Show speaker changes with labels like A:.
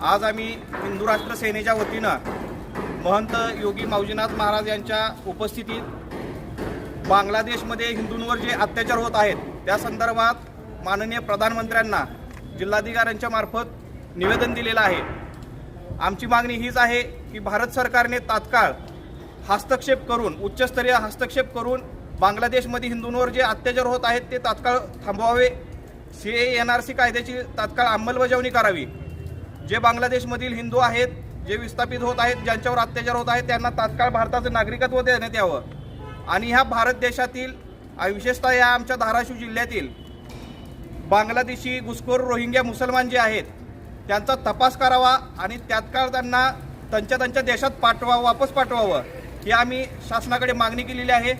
A: आज आम्ही हिंदू राष्ट्र सेनेच्या वतीनं महंत योगी माऊजीनाथ महाराज यांच्या उपस्थितीत बांगलादेशमध्ये हिंदूंवर जे अत्याचार होत आहेत त्या संदर्भात माननीय प्रधानमंत्र्यांना जिल्हाधिकाऱ्यांच्या मार्फत निवेदन दिलेलं आहे. आमची मागणी हीच आहे की भारत सरकारने तात्काळ हस्तक्षेप करून उच्चस्तरीय हस्तक्षेप करून बांगलादेशमध्ये हिंदूंवर जे अत्याचार होत आहेत ते तात्काळ थांबवावे. C A N R C कायद्याची तात्काळ अंमलबजावणी करावी. जे बांगलादेशमधील हिंदू आहेत जे विस्थापित होत आहेत ज्यांच्यावर अत्याचार होत आहेत त्यांना तात्काळ भारताचं नागरिकत्व देण्यात यावं. आणि ह्या भारत देशातील विशेषतः या आमच्या धाराशिव जिल्ह्यातील बांगलादेशी घुसखोर रोहिंग्या मुसलमान जे आहेत त्यांचा तपास करावा आणि तात्काळ त्यांना त्यांच्या त्यांच्या देशात पाठवा वापस पाठवावं ही आम्ही शासनाकडे मागणी केलेली आहे.